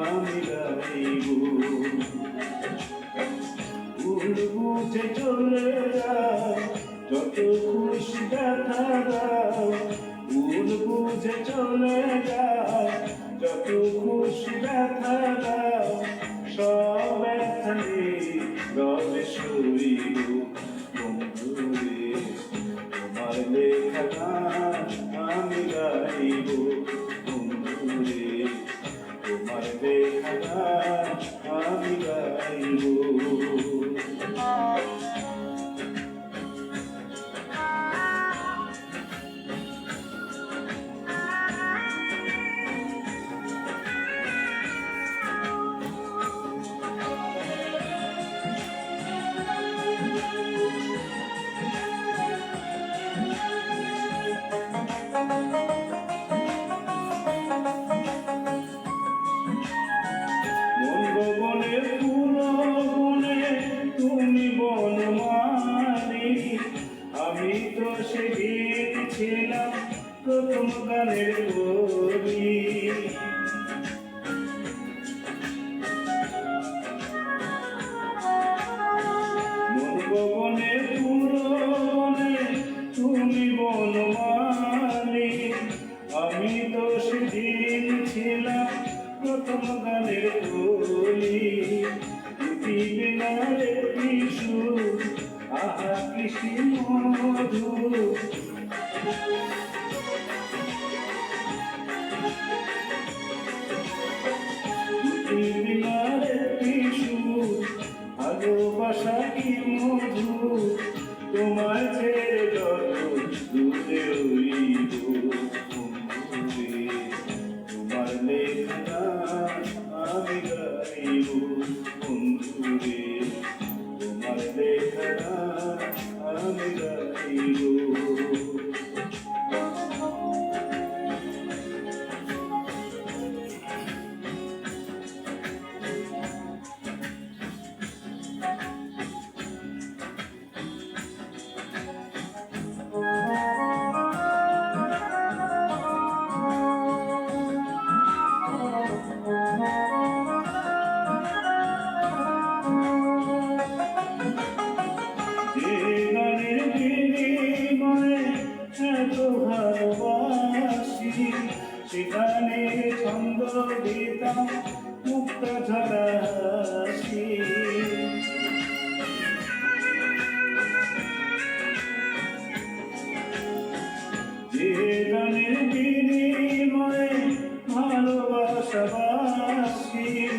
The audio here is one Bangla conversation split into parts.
আমি গাইব ভুল বুঝে চলে যত খুশি ব্যথা দাও ভুল বুঝে চলে যাও যত সব ব্যথা নেই রবে শরীর তোমাদের ও নামহীন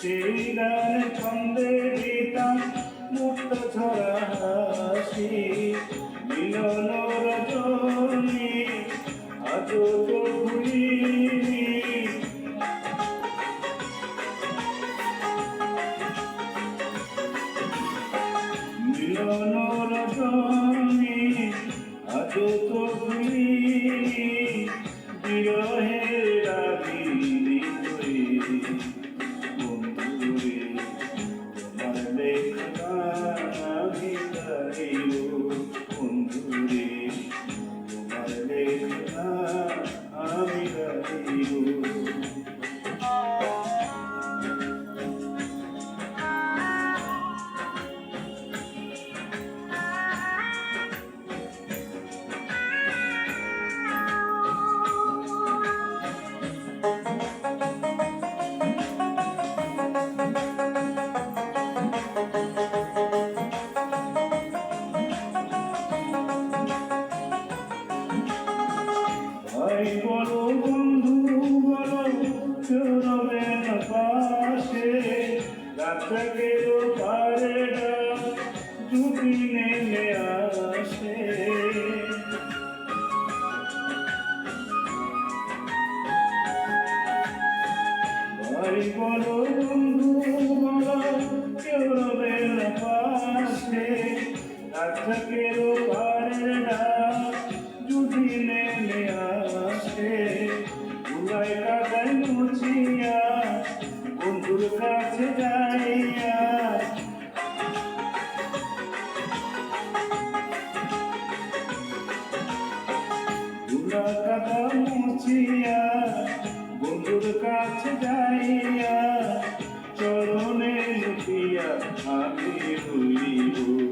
সেই গান ছন্দে দিতাম মিলন রজনী আজও রাস্তা গেল পারে ঝুঁকি নেমে আসে। বাড়ি বলো বন্ধু, বলো, কেউ রবে না পাশে। রাস্তা গেল পারে ঝুঁকি নেমে আসে। উড়াই কাদায় কাটা মুছিয়া বন্ধুর কাছে যাইয়া চরণে লুকিয়া আমি রইব।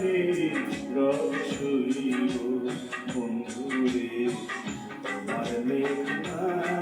রাধে রসইব বন্ধুরে তোমার লেখা